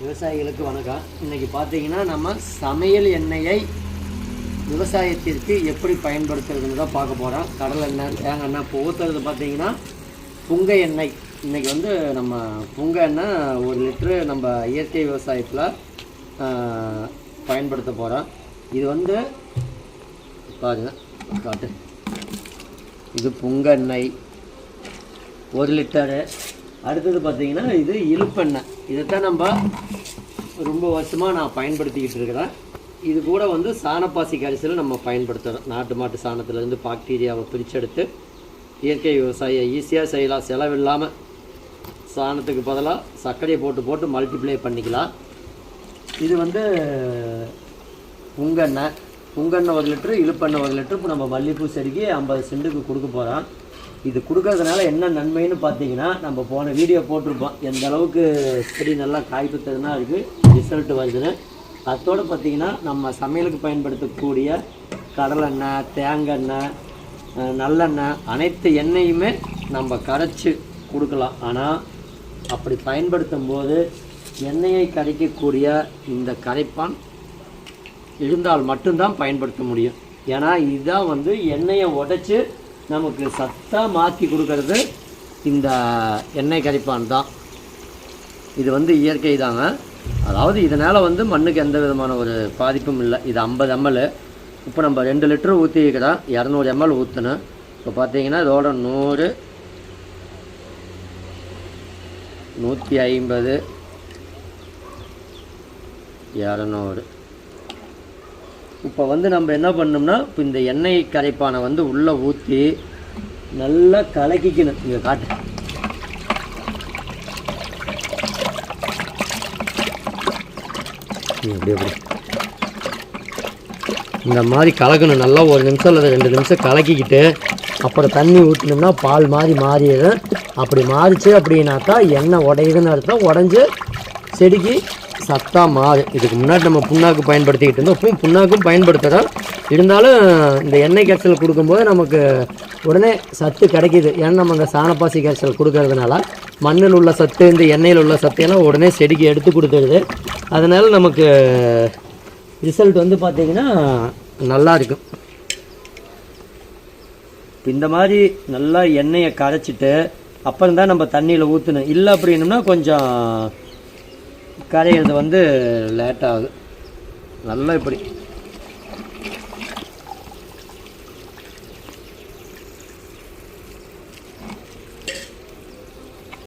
விவசாயிகளுக்கு வணக்கம். இன்றைக்கி பார்த்தீங்கன்னா நம்ம சமையல் எண்ணெயை விவசாயத்திற்கு எப்படி பயன்படுத்துறதுன்னு தான் பார்க்க போகிறோம் கடலை எண்ணெய் தேங்காய் எண்ணெய் இப்போ ஊற்றுறது பார்த்தீங்கன்னா புங்க எண்ணெய். இன்றைக்கி வந்து நம்ம புங்க எண்ணெய் ஒரு லிட்ரு நம்ம இயற்கை விவசாயத்தில் பயன்படுத்த போகிறோம் இது வந்து பாருங்க காட்டு. இது புங்க எண்ணெய். ஒரு லிட்டரு அடுத்தது பார்த்தீங்கன்னா இது இழுப்பெண்ணெய் இதைத்தான் நம்ம ரொம்ப வருஷமாக நான் பயன்படுத்திக்கிட்டு இருக்கிறேன். இது கூட வந்து சாணப்பாசி கரிசல் நம்ம பயன்படுத்துகிறோம் நாட்டு மாட்டு சாணத்துலேருந்து பாக்டீரியாவை பிரிச்செடுத்து இயற்கை விவசாயம் ஈஸியாக செய்யலாம். செலவில்லாமல் சாணத்துக்கு பதிலாக சர்க்கரையை போட்டு போட்டு மல்டிப்ளை பண்ணிக்கலாம். இது வந்து புங்கெண்ணெய் புங்கெண்ணெய் ஒரு லிட்டரு இழுப்பெண்ணெய் ஒரு லிட்டரு. இப்போ நம்ம மல்லிகைப்பூ செடிக்கு ஐம்பது சென்ட்டுக்கு கொடுக்க போகிறோம் இது கொடுக்கறதுனால என்ன நன்மைன்னு பார்த்தீங்கன்னா நம்ம போன வீடியோ போட்டிருப்போம். எந்த அளவுக்கு செடி நல்லா காய்ப்புத்ததுன்னா இருக்குது ரிசல்ட் வருதுன்னு. அதோடு பார்த்திங்கன்னா நம்ம சமையலுக்கு பயன்படுத்தக்கூடிய கடலெண்ணெய் தேங்காய் நல்லெண்ணெய் அனைத்து எண்ணெயுமே நம்ம கரைச்சி கொடுக்கலாம். ஆனால் அப்படி பயன்படுத்தும் போது எண்ணெயை கரைக்கக்கூடிய இந்த கரைப்பான் இருந்தால் மட்டும்தான் பயன்படுத்த முடியும். ஏன்னா இதுதான் வந்து எண்ணெயை உடைச்சி நமக்கு சத்தாக மாற்றி கொடுக்கறது இந்த எண்ணெய் கரைப்பான் தான். இது வந்து இயற்கை தாங்க. அதாவது இதனால் வந்து மண்ணுக்கு எந்த விதமான ஒரு பாதிப்பும் இல்லை. இது ஐம்பது எம்எல். இப்போ நம்ம ரெண்டு லிட்டர் ஊற்றிக்கிறோம் இரநூறு எம்எல் ஊற்றணும் இப்போ பார்த்தீங்கன்னா இதோட நூறு நூற்றி ஐம்பது இரநூறு. இப்போ வந்து நம்ம என்ன பண்ணோம்னா இப்போ இந்த எண்ணெய் கரைப்பானை வந்து உள்ளே ஊற்றி நல்லா கலக்கிக்கணும். இங்கே காட்டு. இந்த மாதிரி கலக்கணும். நல்லா ஒரு நிமிஷம் அல்லது ரெண்டு நிமிஷம் கலக்கிக்கிட்டு அப்புறம் தண்ணி ஊற்றினோம்னா பால் மாதிரி மாறிடும். அப்படி மாறிச்சு அப்படின்னாக்கா எண்ணெய் உடையுதுன்னு அர்த்தம். உடஞ்சி செடிக்கு சத்தா மாறு இதுக்கு முன்னாடி நம்ம புண்ணாக்கு பயன்படுத்திக்கிட்டு இருந்தோம். இப்பவும் புண்ணாக்கும் பயன்படுத்துகிறோம் இருந்தாலும் இந்த எண்ணெய் கரைசல் கொடுக்கும்போது நமக்கு உடனே சத்து கிடைக்கிது. ஏன்னா நம்ம இந்த சாணப்பாசி கரைசல் கொடுக்கறதுனால மண்ணில் உள்ள சத்து இந்த எண்ணெயில் உள்ள சத்தையெல்லாம் உடனே செடிக்கு எடுத்து கொடுத்துருது. அதனால் நமக்கு ரிசல்ட் வந்து பார்த்திங்கன்னா நல்லா இருக்கும். இந்த மாதிரி நல்லா எண்ணெயை கரைச்சிட்டு அப்புறம் தான் நம்ம தண்ணியில் ஊற்றணும் இல்லை அப்படின்னா கொஞ்சம் கரையிறது வந்து லேட்டாகுது நல்லா இப்படி.